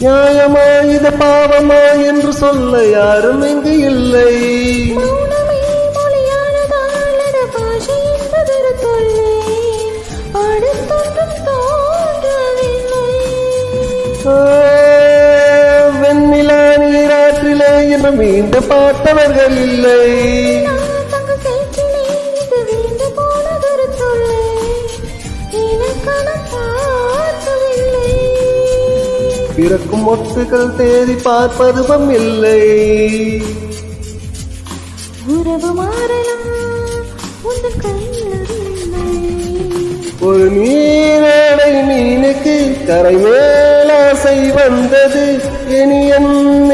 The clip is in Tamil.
நியாயமா இது பாவமா என்று சொல்ல யாரும் இங்கு இல்லை. வெண்ணிலா நீராற்றிலே என்று மீண்டு பார்த்தவர்கள் இல்லை. பிறக்கும் மொட்டுகள் தேடி பார்ப்பதுவம் இல்லை. உறவு மாறலாம் ஒரு நீரோடை மீனுக்கு கரை மேலாசை வந்தது இனி என்ன